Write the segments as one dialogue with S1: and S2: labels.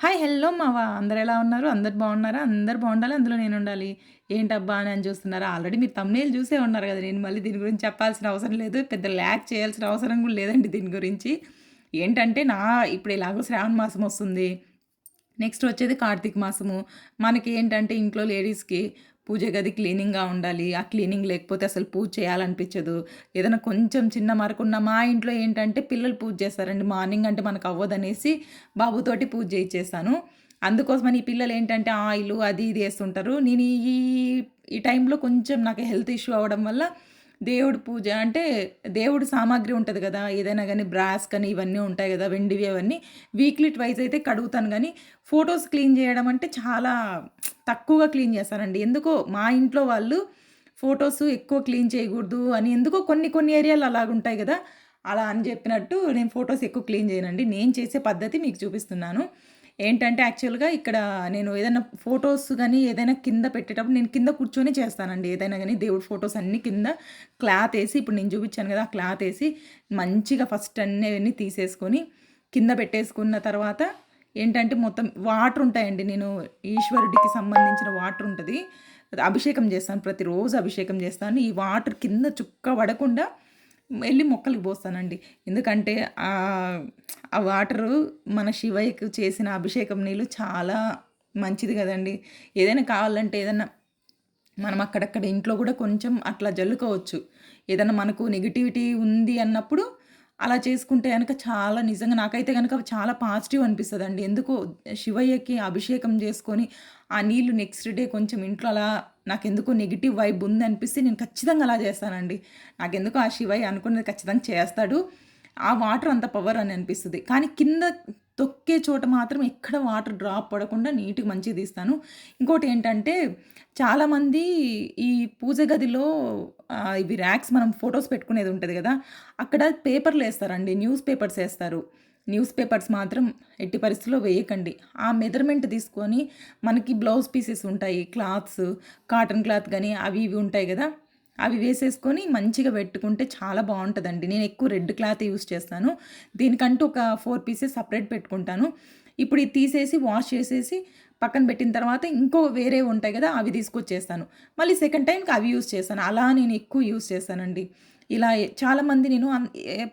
S1: Hi hello మావా. అందరు ఎలా ఉన్నారు? అందరు బాగున్నారా? అందరు బాగుండాలి అందులో నేను ఉండాలి. ఏంటబ్బా అని అని చూస్తున్నారా? ఆల్రెడీ మీరు తమ్నేలు చూసే ఉన్నారు కదా నేను మళ్ళీ దీని గురించి చెప్పాల్సిన అవసరం లేదు. పెద్ద ల్యాక్ చేయాల్సిన అవసరం కూడా లేదండి దీని గురించి. ఏంటంటే నా ఇప్పుడు ఇలాగో శ్రావణ మాసం వస్తుంది. నెక్స్ట్ వచ్చేది కార్తీక మాసము. మనకి ఏంటంటే ఇంట్లో లేడీస్కి పూజ గది క్లీనింగ్గా ఉండాలి. ఆ క్లీనింగ్ లేకపోతే అసలు పూజ చేయాలనిపించదు. ఏదైనా కొంచెం చిన్న మరకున్న మా ఇంట్లో ఏంటంటే పిల్లలు పూజ చేస్తారండి. మార్నింగ్ అంటే మనకు అవ్వదనేసి బాబుతోటి పూజ చేయించేస్తాను అందుకోసమని ఈ పిల్లలు ఏంటంటే ఆయిల్ అది ఇది వేస్తుంటారు. నేను ఈ ఈ టైంలో కొంచెం నాకు హెల్త్ ఇష్యూ అవ్వడం వల్ల దేవుడు పూజ అంటే దేవుడు సామాగ్రి ఉంటుంది కదా ఏదైనా కానీ బ్రాస్ కానీ ఇవన్నీ ఉంటాయి కదా వెండివి అవన్నీ. వీక్లీ ట్వైస్ అయితే కడుగుతాను కానీ ఫొటోస్ క్లీన్ చేయడం అంటే చాలా తక్కువగా క్లీన్ చేస్తానండి. ఎందుకో మా ఇంట్లో వాళ్ళు ఫొటోస్ ఎక్కువ క్లీన్ చేయకూడదు అని ఎందుకో కొన్ని కొన్ని ఏరియాలు అలాగుంటాయి కదా అలా అని చెప్పినట్టు నేను ఫొటోస్ ఎక్కువ క్లీన్ చేయనండి. నేను చేసే పద్ధతి మీకు చూపిస్తున్నాను. ఏంటంటే యాక్చువల్గా ఇక్కడ నేను ఏదైనా ఫొటోస్ కానీ ఏదైనా కింద పెట్టేటప్పుడు నేను కింద కూర్చొని చేస్తానండి. ఏదైనా కానీ దేవుడి ఫొటోస్ అన్నీ కింద క్లాత్ వేసి ఇప్పుడు నేను చూపించాను కదా ఆ క్లాత్ వేసి మంచిగా ఫస్ట్ అన్నీ తీసేసుకొని కింద పెట్టేసుకున్న తర్వాత ఏంటంటే మొత్తం వాటర్ ఉంటాయండి. నేను ఈశ్వరుడికి సంబంధించిన వాటర్ ఉంటుంది. అభిషేకం చేస్తాను ప్రతిరోజు అభిషేకం చేస్తాను. ఈ వాటర్ కింద చుక్క పడకుండా వెళ్ళి మొక్కలకి పోస్తానండి. ఎందుకంటే ఆ వాటరు మన శివయ్యకు చేసిన అభిషేకం నీళ్ళు చాలా మంచిది కదండి. ఏదైనా కావాలంటే ఏదైనా మనం అక్కడక్కడ ఇంట్లో కూడా కొంచెం అట్లా జల్లుకోవచ్చు. ఏదైనా మనకు నెగిటివిటీ ఉంది అన్నప్పుడు అలా చేసుకుంటే కనుక చాలా నిజంగా నాకైతే కనుక చాలా పాజిటివ్ అనిపిస్తుంది అండి ఎందుకో శివయ్యకి అభిషేకం చేసుకొని ఆ నీళ్ళు నెక్స్ట్ డే కొంచెం ఇంట్లో అలా నాకు ఎందుకో నెగిటివ్ వైబ్ ఉంది అనిపిస్తే నేను ఖచ్చితంగా అలా చేస్తానండి. నాకెందుకో ఆ శివయ్య అనుకున్నది ఖచ్చితంగా చేస్తాడు. ఆ వాటర్ అంత పవర్ అని అనిపిస్తుంది. కానీ కింద తొక్కే చోట మాత్రం ఎక్కడ వాటర్ డ్రాప్ పడకుండా నీట్గా మంచిగా తీస్తాను. ఇంకోటి ఏంటంటే చాలామంది ఈ పూజ గదిలో ఇవి ర్యాక్స్ మనం ఫొటోస్ పెట్టుకునేది ఉంటుంది కదా అక్కడ పేపర్లు వేస్తారండి. న్యూస్ పేపర్స్ వేస్తారు. న్యూస్ పేపర్స్ మాత్రం ఎట్టి పరిస్థితుల్లో వేయకండి. ఆ మెజర్మెంట్ తీసుకొని మనకి బ్లౌజ్ పీసెస్ ఉంటాయి. క్లాత్స్ కాటన్ క్లాత్ కానీ అవి ఇవి ఉంటాయి కదా అవి వేసేసుకొని మంచిగా పెట్టుకుంటే చాలా బాగుంటుందండి. నేను ఎక్కువ రెడ్ క్లాత్ యూస్ చేస్తాను. దీనికంటూ ఒక ఫోర్ పీసెస్ సపరేట్ పెట్టుకుంటాను. ఇప్పుడు ఇది తీసేసి వాష్ చేసేసి పక్కన పెట్టిన తర్వాత ఇంకో వేరే ఉంటాయి కదా అవి తీసుకొచ్చేస్తాను. మళ్ళీ సెకండ్ టైంకి అవి యూస్ చేస్తాను. అలా నేను ఎక్కువ యూస్ చేస్తానండి. ఇలా చాలామంది నేను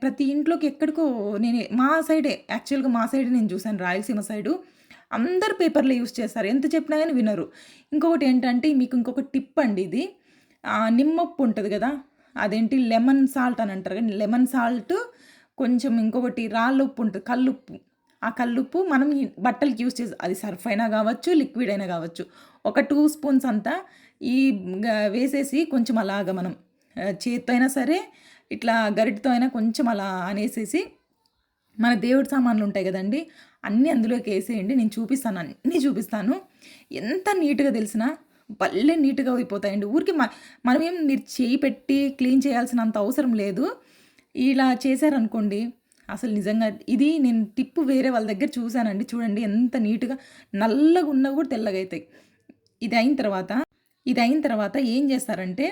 S1: ప్రతి ఇంట్లోకి ఎక్కడికో నేను మా సైడే యాక్చువల్గా మా సైడ్ నేను చూశాను రాయలసీమ సైడు. అందరు పేపర్లు యూస్ చేస్తారు. ఎంత చెప్పినా కానీ వినరు. ఇంకొకటి ఏంటంటే మీకు ఇంకొక టిప్ అండి ఇది. నిమ్మప్పు ఉంటుంది కదా అదేంటి? లెమన్ సాల్ట్ అని అంటారు కానీ లెమన్ సాల్ట్ కొంచెం ఇంకొకటి రాళ్ళు ఉప్పు ఉంటుంది కల్లుప్పు. ఆ కల్లుప్పు మనం బట్టలకి యూజ్ చేసి అది సర్ఫ్ అయినా కావచ్చు లిక్విడ్ అయినా కావచ్చు ఒక టూ స్పూన్స్ అంతా ఈ వేసేసి కొంచెం అలాగ మనం చేత్తో అయినా సరే ఇట్లా గరిటితో అయినా కొంచెం అలా అనేసేసి మన దేవుడి సామాన్లు ఉంటాయి కదండి అన్నీ అందులోకి వేసేయండి నేను చూపిస్తాను అన్నీ చూపిస్తాను. ఎంత నీట్గా తెలిసినా భలే నీట్గా అయిపోతాయండి. ఊరికి మనం ఏం మీరు చేయి పెట్టి క్లీన్ చేయాల్సినంత అవసరం లేదు. ఇలా చేశారనుకోండి అసలు నిజంగా ఇది నేను టిప్పు వేరే వాళ్ళ దగ్గర చూశానండి. చూడండి ఎంత నీట్గా నల్లగా ఉన్నా కూడా తెల్లగా అవుతాయి ఇది అయిన తర్వాత ఇది అయిన తర్వాత ఏం చేస్తారంటే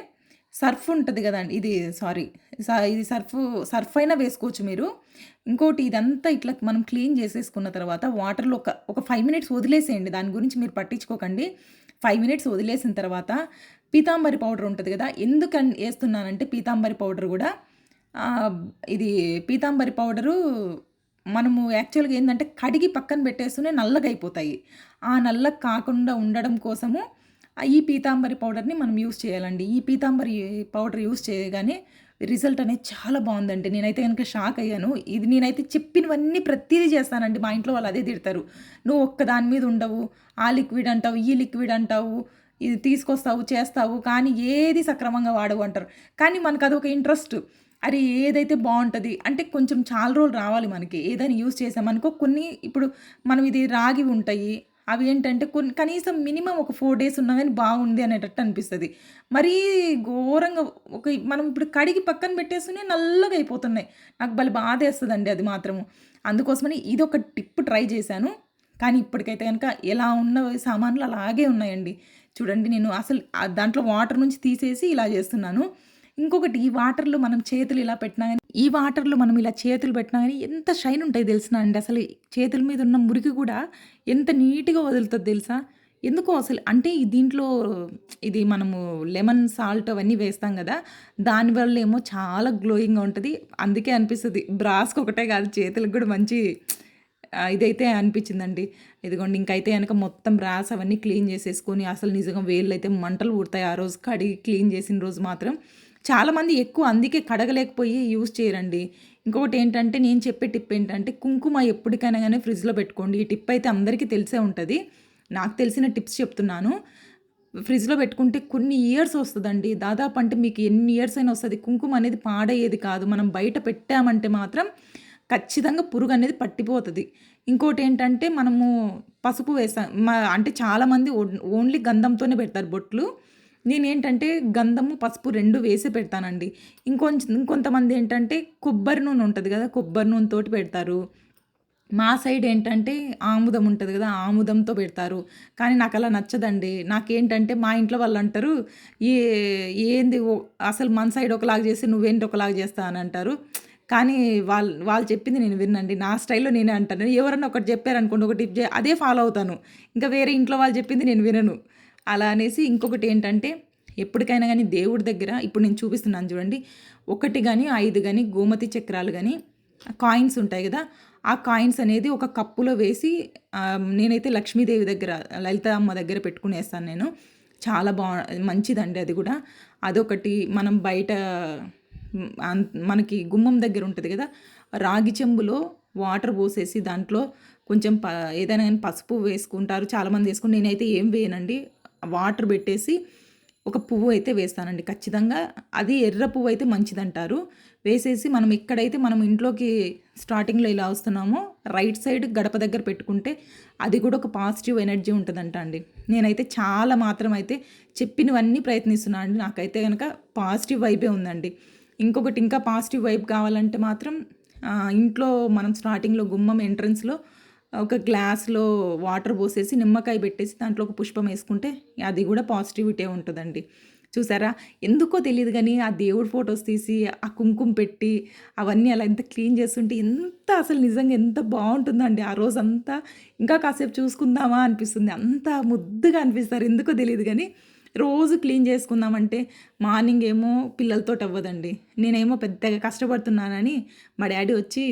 S1: సర్ఫ్ ఉంటుంది కదండి ఇది సారీ ఇది సర్ఫ్ సర్ఫ్ అయినా వేసుకోవచ్చు మీరు. ఇంకోటి ఇదంతా ఇట్లా మనం క్లీన్ చేసేసుకున్న తర్వాత వాటర్లో ఒక ఒక ఫైవ్ మినిట్స్ వదిలేసేయండి. దాని గురించి మీరు పట్టించుకోకండి. ఫైవ్ మినిట్స్ వదిలేసిన తర్వాత పీతాంబరి పౌడర్ ఉంటుంది కదా ఎందుకు వేస్తున్నానంటే పీతాంబరి పౌడర్ కూడా ఇది పీతాంబరి పౌడరు మనము యాక్చువల్గా ఏంటంటే కడిగి పక్కన పెట్టేస్తూనే నల్లగైపోతాయి అయిపోతాయి. ఆ నల్ల కాకుండా ఉండడం కోసము ఈ పీతాంబరి పౌడర్ని మనం యూస్ చేయాలండి. ఈ పీతాంబరి పౌడర్ యూస్ చేయగానే రిజల్ట్ అనేది చాలా బాగుందండి. నేనైతే కనుక షాక్ అయ్యాను. ఇది నేనైతే చెప్పినవన్నీ ప్రతిదీ చేస్తానండి. మా ఇంట్లో వాళ్ళు అదే తిడతారు. నువ్వు ఒక్క దాని మీద ఉండవు. ఆ లిక్విడ్ అంటావు ఈ లిక్విడ్ అంటావు. ఇది తీసుకొస్తావు చేస్తావు. కానీ ఏది సక్రమంగా వాడవు అంటారు. కానీ మనకు అదొక ఇంట్రెస్ట్. అరే ఏదైతే బాగుంటుంది. అంటే కొంచెం చాలా రోజులు రావాలి మనకి. ఏదైనా యూస్ చేసామనుకో కొన్ని ఇప్పుడు మనం ఇది రాగి ఉంటాయి. అవి ఏంటంటే కొన్ని కనీసం మినిమం ఒక ఫోర్ డేస్ ఉన్నా కానీ బాగుంది అనేటట్టు అనిపిస్తుంది. మరీ ఘోరంగా ఒక మనం ఇప్పుడు కడిగి పక్కన పెట్టేస్తూనే నల్లగా అయిపోతున్నాయి. నాకు బలి బాధ వేస్తుందండి అది మాత్రము. అందుకోసమని ఇది ఒక టిప్ ట్రై చేశాను. కానీ ఇప్పటికైతే కనుక ఎలా ఉన్న సామాన్లు అలాగే ఉన్నాయండి. చూడండి నేను అసలు దాంట్లో వాటర్ నుంచి తీసేసి ఇలా చేస్తున్నాను. ఇంకొకటి ఈ వాటర్లో మనం చేతులు ఇలా పెట్టినా కానీ ఈ వాటర్లో మనం ఇలా చేతులు పెట్టినా కానీ ఎంత షైన్ ఉంటాయి తెలిసిన అండి. అసలు చేతుల మీద ఉన్న మురికి కూడా ఎంత నీట్గా వదులుతుంది తెలుసా? ఎందుకో అసలు అంటే దీంట్లో ఇది మనము లెమన్ సాల్ట్ అవన్నీ వేస్తాం కదా దానివల్ల ఏమో చాలా గ్లోయింగ్గా ఉంటుంది. అందుకే అనిపిస్తుంది బ్రాస్కి ఒకటే కాదు చేతులకు కూడా మంచి ఇదైతే అనిపించిందండి. ఇదిగోండి ఇంకైతే కనుక మొత్తం బ్రాస్ అవన్నీ క్లీన్ చేసేసుకొని అసలు నిజంగా వేళ్ళు అయితే మంటలు పుడతాయి ఆ రోజు కడిగి క్లీన్ చేసిన రోజు మాత్రం. చాలామంది ఎక్కువ అందుకే కడగలేకపోయి యూజ్ చేయరండి. ఇంకొకటి ఏంటంటే నేను చెప్పే టిప్ ఏంటంటే కుంకుమ ఎప్పటికైనా కానీ ఫ్రిడ్జ్లో పెట్టుకోండి. ఈ టిప్ అయితే అందరికీ తెలిసే ఉంటుంది. నాకు తెలిసిన టిప్స్ చెప్తున్నాను. ఫ్రిడ్జ్లో పెట్టుకుంటే కొన్ని ఇయర్స్ వస్తుందండి. దాదాపు అంటే మీకు ఎన్ని ఇయర్స్ అయినా వస్తుంది. కుంకుమ అనేది పాడయ్యేది కాదు. మనం బయట పెట్టామంటే మాత్రం ఖచ్చితంగా పురుగు అనేది పట్టిపోతుంది. ఇంకోటి ఏంటంటే మనము పసుపు వేసాం మా అంటే చాలామంది ఓన్- ఓన్లీ గంధంతోనే పెడతారు బొట్లు. నేనేంటంటే గంధము పసుపు రెండు వేసి పెడతానండి. ఇంకొంచెం ఇంకొంతమంది ఏంటంటే కొబ్బరి నూనె ఉంటుంది కదా కొబ్బరి నూనెతో పెడతారు. మా సైడ్ ఏంటంటే ఆముదం ఉంటుంది కదా ఆముదంతో పెడతారు. కానీ నాకు అలా నచ్చదండి. నాకేంటంటే మా ఇంట్లో వాళ్ళు అంటారు ఏ ఏంది అసలు మన సైడ్ ఒకలాగా చేసి నువ్వేంటి ఒకలాగా చేస్తా అని అంటారు. కానీ వాళ్ళు వాళ్ళు చెప్పింది నేను విన్నండి. నా స్టైల్లో నేనే అంటాను. ఎవరన్నా ఒకటి చెప్పారనుకోండి ఒకటి చే అదే ఫాలో అవుతాను. ఇంకా వేరే ఇంట్లో వాళ్ళు చెప్పింది నేను వినను. అలా అనేసి ఇంకొకటి ఏంటంటే ఎప్పటికైనా కానీ దేవుడి దగ్గర ఇప్పుడు నేను చూపిస్తున్నాను చూడండి ఒకటి కానీ ఐదు కానీ గోమతి చక్రాలు కానీ కాయిన్స్ ఉంటాయి కదా ఆ కాయిన్స్ అనేది ఒక కప్పులో వేసి నేనైతే లక్ష్మీదేవి దగ్గర లలిత అమ్మ దగ్గర పెట్టుకునేస్తాను నేను. చాలా బా మంచిదండి అది కూడా. అదొకటి మనం బయట మనకి గుమ్మం దగ్గర ఉంటుంది కదా రాగి చెంబులో వాటర్ పోసేసి దాంట్లో కొంచెం ప ఏదైనా కానీ పసుపు వేసుకుంటారు చాలామంది వేసుకుని నేనైతే ఏం వేయనండి. వాటర్ పెట్టేసి ఒక పువ్వు అయితే వేస్తానండి. ఖచ్చితంగా అది ఎర్ర పువ్వు అయితే మంచిదంటారు. వేసేసి మనం ఎక్కడైతే మనం ఇంట్లోకి స్టార్టింగ్లో ఇలా వస్తున్నామో రైట్ సైడ్ గడప దగ్గర పెట్టుకుంటే అది కూడా ఒక పాజిటివ్ ఎనర్జీ ఉంటుందంట అండి. నేనైతే చాలా మాత్రం అయితే చెప్పినవన్నీ ప్రయత్నిస్తున్నాను అండి. నాకైతే కనుక పాజిటివ్ వైబే ఉందండి. ఇంకొకటి ఇంకా పాజిటివ్ వైబ్ కావాలంటే మాత్రం ఇంట్లో మనం స్టార్టింగ్లో గుమ్మం ఎంట్రన్స్లో ఒక గ్లాస్లో వాటర్ పోసేసి నిమ్మకాయ పెట్టేసి దాంట్లో ఒక పుష్పం వేసుకుంటే అది కూడా పాజిటివిటీ ఉంటుందండి. చూసారా? ఎందుకో తెలియదు కానీ ఆ దేవుడి ఫొటోస్ తీసి ఆ కుంకుమ పెట్టి అవన్నీ అలా ఎంత క్లీన్ చేస్తుంటే ఎంత అసలు నిజంగా ఎంత బాగుంటుందండి. ఆ రోజు అంతా ఇంకా కాసేపు చూసుకుందామా అనిపిస్తుంది. అంత ముద్దుగా అనిపిస్తారు. ఎందుకో తెలియదు కానీ రోజు క్లీన్ చేసుకుందామంటే మార్నింగ్ ఏమో పిల్లలతో అవ్వదండి. నేనేమో పెద్దగా కష్టపడుతున్నానని మా డాడీ వచ్చి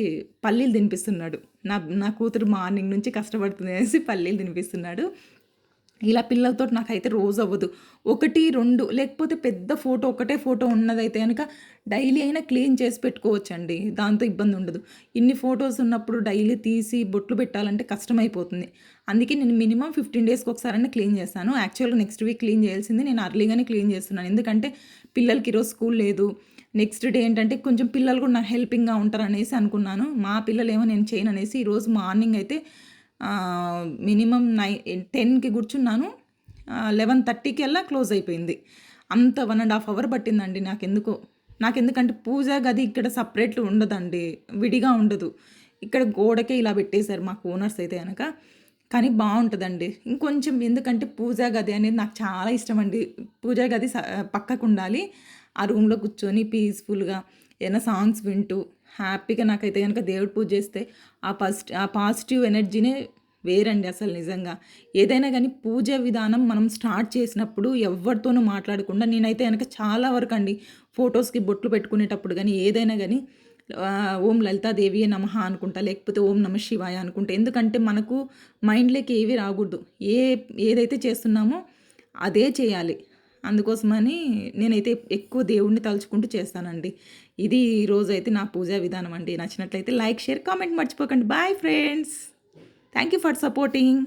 S1: పల్లీలు తినిపిస్తున్నాడు. నా నా కూతురు మార్నింగ్ నుంచి కష్టపడుతుంది అనేసి పల్లీలు తినిపిస్తున్నాడు. ఇలా పిల్లలతో నాకైతే రోజు అవ్వదు. ఒకటి రెండు లేకపోతే పెద్ద ఫోటో ఒకటే ఫోటో ఉన్నదైతే కనుక డైలీ అయినా క్లీన్ చేసి పెట్టుకోవచ్చండి. దాంతో ఇబ్బంది ఉండదు. ఇన్ని ఫొటోస్ ఉన్నప్పుడు డైలీ తీసి బొట్లు పెట్టాలంటే కష్టమైపోతుంది. అందుకే నేను మినిమం ఫిఫ్టీన్ డేస్కి ఒకసారైనా క్లీన్ చేస్తాను. యాక్చువల్గా నెక్స్ట్ వీక్ క్లీన్ చేయాల్సింది నేను అర్లీగానే క్లీన్ చేస్తున్నాను. ఎందుకంటే పిల్లలకి ఈరోజు స్కూల్ లేదు. నెక్స్ట్ డే ఏంటంటే కొంచెం పిల్లలు కూడా నాకు హెల్పింగ్గా ఉంటారు అనేసి అనుకున్నాను. మా పిల్లలు ఏమో నేను చేయను అనేసి ఈరోజు మార్నింగ్ అయితే మినిమం నై టెన్కి కూర్చున్నాను. లెవెన్ థర్టీకి అలా క్లోజ్ అయిపోయింది. అంత వన్ అండ్ హాఫ్ అవర్ పట్టిందండి నాకెందుకో. నాకెందుకంటే పూజ గది ఇక్కడ సపరేట్ ఉండదండి. విడిగా ఉండదు. ఇక్కడ గోడకే ఇలా పెట్టేశారు మాకు ఓనర్స్ అయితే కనుక కానీ బాగుంటుందండి. ఇంకొంచెం ఎందుకంటే పూజా గది అనేది నాకు చాలా ఇష్టం అండి. పూజా గది స- పక్కకు ఉండాలి ఆ రూమ్లో కూర్చొని పీస్ఫుల్గా ఏదైనా సాంగ్స్ వింటూ హ్యాపీగా నాకైతే కనుక దేవుడు పూజ చేస్తే ఆ పాజిట్ ఆ పాజిటివ్ ఎనర్జీనే వేరండి అసలు నిజంగా. ఏదైనా కానీ పూజ విధానం మనం స్టార్ట్ చేసినప్పుడు ఎవరితోనూ మాట్లాడకుండా నేనైతే కనుక చాలా వరకు అండి ఫొటోస్కి బొట్లు పెట్టుకునేటప్పుడు కానీ ఏదైనా కానీ ఓం లలితాదేవియే నమః అనుకుంటా లేకపోతే ఓం నమ శివాయ అనుకుంటా ఎందుకంటే మనకు మైండ్లోకి ఏవి రాకూడదు. ఏ ఏదైతే చేస్తున్నామో అదే చేయాలి. అందుకోసమని నేనైతే ఎక్కువ దేవుణ్ణి తలుచుకుంటూ చేస్తానండి. ఇది ఈరోజైతే నా పూజా విధానం అండి. నచ్చినట్లయితే లైక్ షేర్ కామెంట్ మర్చిపోకండి. Bye friends thank you for supporting